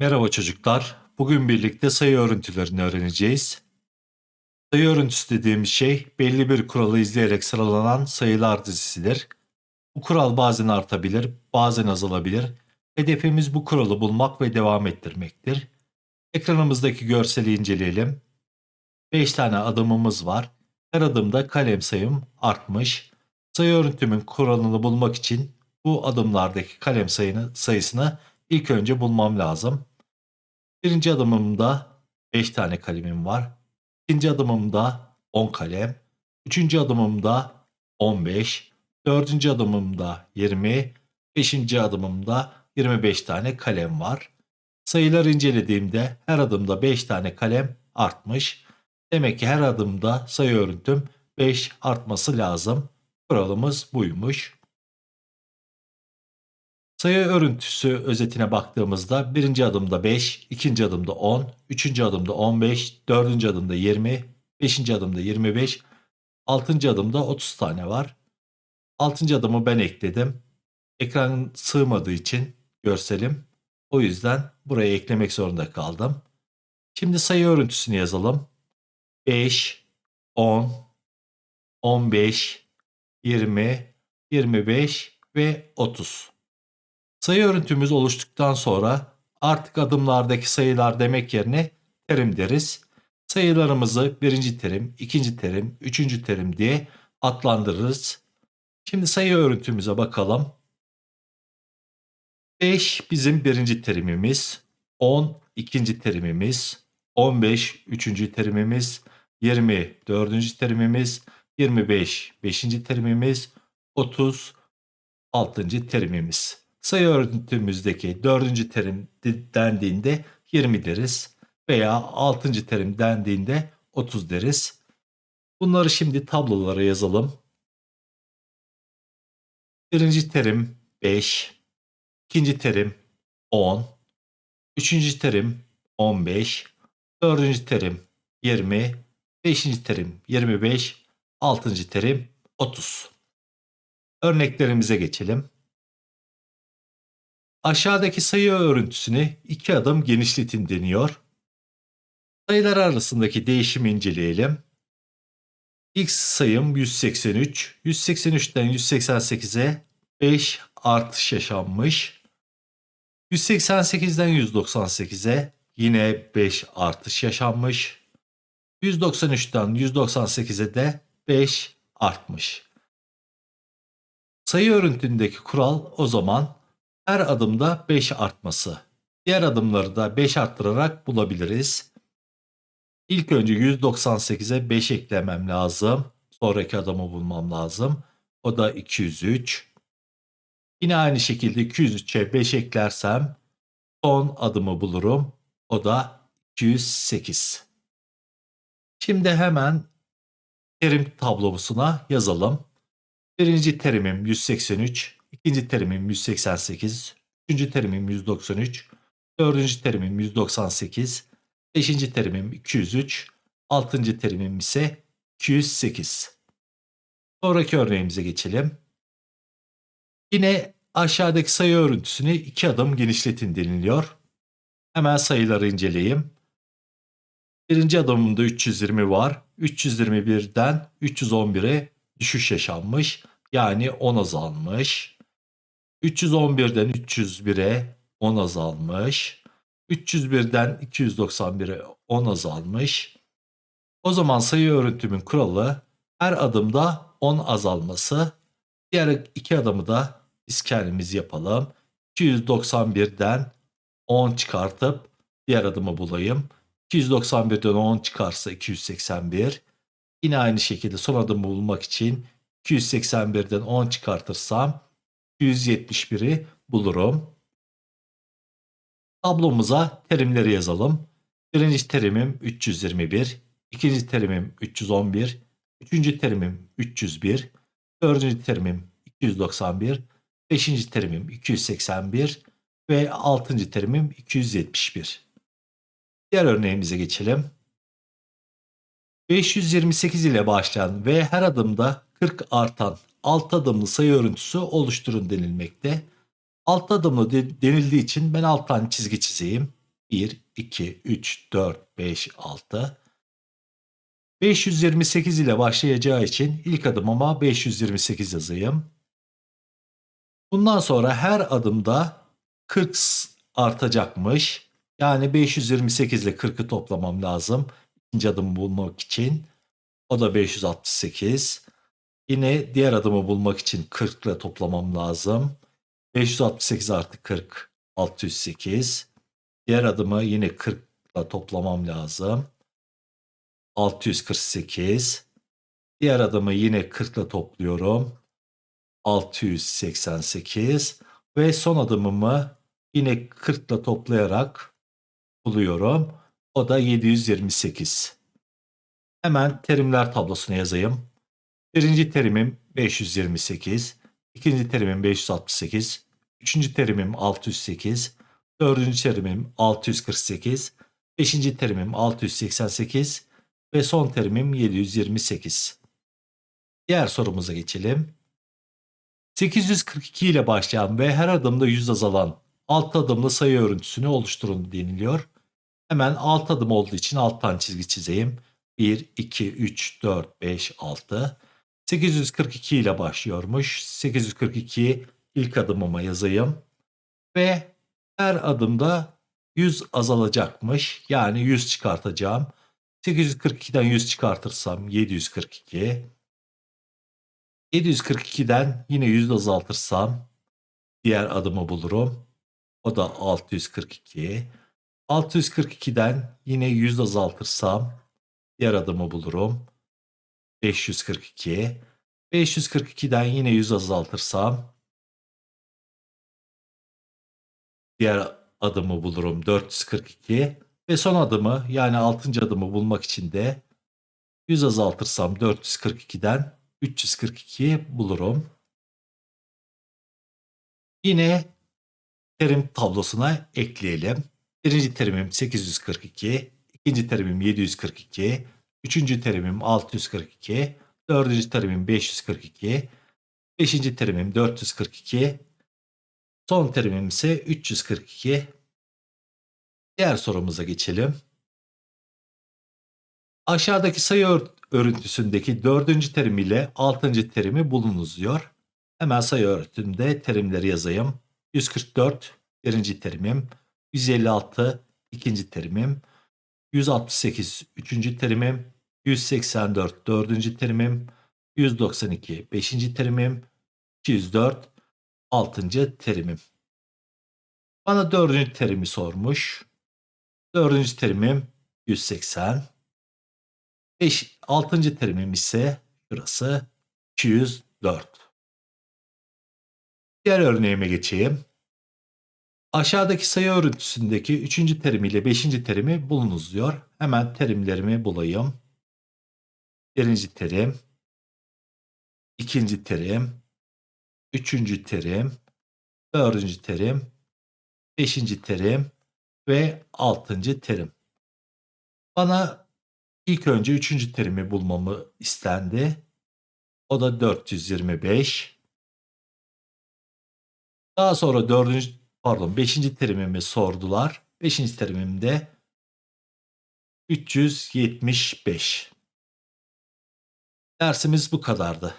Merhaba çocuklar. Bugün birlikte sayı örüntülerini öğreneceğiz. Sayı örüntüsü dediğimiz şey belli bir kuralı izleyerek sıralanan sayılar dizisidir. Bu kural bazen artabilir, bazen azalabilir. Hedefimiz bu kuralı bulmak ve devam ettirmektir. Ekranımızdaki görseli inceleyelim. 5 tane adımımız var. Her adımda kalem sayım artmış. Sayı örüntümün kuralını bulmak için bu adımlardaki kalem sayını, sayısını ilk önce bulmam lazım. Birinci adımımda 5 tane kalemim var. İkinci adımımda 10 kalem. Üçüncü adımımda 15. Dördüncü adımımda 20. Beşinci adımımda 25 tane kalem var. Sayıları incelediğimde her adımda 5 tane kalem artmış. Demek ki her adımda sayı örüntüm 5 artması lazım. Kuralımız buymuş. Sayı örüntüsü özetine baktığımızda birinci adımda 5, ikinci adımda 10, üçüncü adımda 15, dördüncü adımda 20, beşinci adımda 25, altıncı adımda 30 tane var. Altıncı adımı ben ekledim. Ekran sığmadığı için görselim. O yüzden buraya eklemek zorunda kaldım. Şimdi sayı örüntüsünü yazalım. 5, 10, 15, 20, 25 ve 30. Sayı örüntümüz oluştuktan sonra artık adımlardaki sayılar demek yerine terim deriz. Sayılarımızı birinci terim, ikinci terim, üçüncü terim diye adlandırırız. Şimdi sayı örüntümüze bakalım. 5 bizim birinci terimimiz, 10 ikinci terimimiz, 15 üçüncü terimimiz, 20 dördüncü terimimiz, 25 beşinci terimimiz, 30 altıncı terimimiz. Sayı örüntümüzdeki dördüncü terim de- dendiğinde 20 deriz veya altıncı terim dendiğinde 30 deriz. Bunları şimdi tablolara yazalım. Birinci terim 5, ikinci terim 10, üçüncü terim 15, dördüncü terim 20, beşinci terim 25, altıncı terim 30. Örneklerimize geçelim. Aşağıdaki sayı örüntüsünü iki adım genişletin deniyor. Sayılar arasındaki değişimi inceleyelim. X sayım 183. 183'ten 188'e 5 artış yaşanmış. 188'den 198'e yine 5 artış yaşanmış. 193'ten 198'e de 5 artmış. Sayı örüntündeki kural o zaman her adımda 5 artması. Diğer adımları da 5 arttırarak bulabiliriz. İlk önce 198'e 5 eklemem lazım. Sonraki adımı bulmam lazım. O da 203. Yine aynı şekilde 203'e 5 eklersem son adımı bulurum. O da 208. Şimdi hemen terim tablosuna yazalım. Birinci terimim 183, ikinci terimim 188, üçüncü terimim 193, dördüncü terimim 198, beşinci terimim 203, altıncı terimim ise 208. Sonraki örneğimize geçelim. Yine aşağıdaki sayı örüntüsünü iki adım genişletin deniliyor. Hemen sayıları inceleyeyim. Birinci adımımda 320 var. 321'den 311'e düşüş yaşanmış. Yani 10 azalmış. 311'den 301'e 10 azalmış. 301'den 291'e 10 azalmış. O zaman sayı örüntümün kuralı her adımda 10 azalması. Diğer iki adımı da biz kendimiz yapalım. 291'den 10 çıkartıp diğer adımı bulayım. 291'den 10 çıkarsa 281. Yine aynı şekilde son adımı bulmak için 281'den 10 çıkartırsam 271'i bulurum. Tablomuza terimleri yazalım. Birinci terimim 321, ikinci terimim 311, üçüncü terimim 301, dördüncü terimim 291, beşinci terimim 281 ve altıncı terimim 271. Diğer örneğimize geçelim. 528 ile başlayan ve her adımda 40 artan alt adımlı sayı örüntüsü oluşturun denilmekte. Alt adımlı de- denildiği için ben alt tane çizgi çizeyim. 1, 2, 3, 4, 5, 6. 528 ile başlayacağı için ilk adımıma 528 yazayım. Bundan sonra her adımda 40 artacakmış. Yani 528 ile 40'ı toplamam lazım. İkinci adımı bulmak için. O da 568. Yine diğer adımı bulmak için 40 ile toplamam lazım. 568 artı 40 608. Diğer adımı yine 40 ile toplamam lazım. 648. Diğer adımı yine 40 ile topluyorum. 688 ve son adımımı yine 40 ile toplayarak buluyorum. O da 728. Hemen terimler tablosuna yazayım. Birinci terimim 528, ikinci terimim 568, üçüncü terimim 608, dördüncü terimim 648, beşinci terimim 688 ve son terimim 728. Diğer sorumuza geçelim. 842 ile başlayan ve her adımda 100 azalan alt adımlı sayı örüntüsünü oluşturun deniliyor. Hemen alt adım olduğu için alttan çizgi çizeyim. 1, 2, 3, 4, 5, 6. 842 ile başlıyormuş. 842 ilk adımıma yazayım. Ve her adımda 100 azalacakmış. Yani 100 çıkartacağım. 842'den 100 çıkartırsam 742. 742'den yine 100 azaltırsam diğer adımı bulurum. O da 642. 642'den yine 100 azaltırsam diğer adımı bulurum. 542. 542'den yine 100 azaltırsam diğer adımı bulurum 442 ve son adımı yani 6. adımı bulmak için de 100 azaltırsam 442'den 342 bulurum. Yine terim tablosuna ekleyelim. Birinci terimim 842, ikinci terimim 742, üçüncü terimim 642, dördüncü terimim 542, beşinci terimim 442, son terimim ise 342. Diğer sorumuza geçelim. Aşağıdaki sayı ör- örüntüsündeki dördüncü terim ile altıncı terimi bulunuz diyor. Hemen sayı örüntümde terimleri yazayım. 144 birinci terimim, 156 ikinci terimim, 168 üçüncü terimim, 184 dördüncü terimim, 192 beşinci terimim, 204 altıncı terimim. Bana dördüncü terimi sormuş. Dördüncü terimim 180. Beş, altıncı terimim ise şurası 204. Diğer örneğime geçeyim. Aşağıdaki sayı örüntüsündeki üçüncü terim ile beşinci terimi bulunuz diyor. Hemen terimlerimi bulayım. Birinci terim, ikinci terim, üçüncü terim, dördüncü terim, beşinci terim ve altıncı terim. Bana ilk önce üçüncü terimi bulmamı istendi. O da 425. Daha sonra dördüncü, pardon beşinci terimimi sordular. Beşinci terimimde 375. Dersimiz bu kadardı.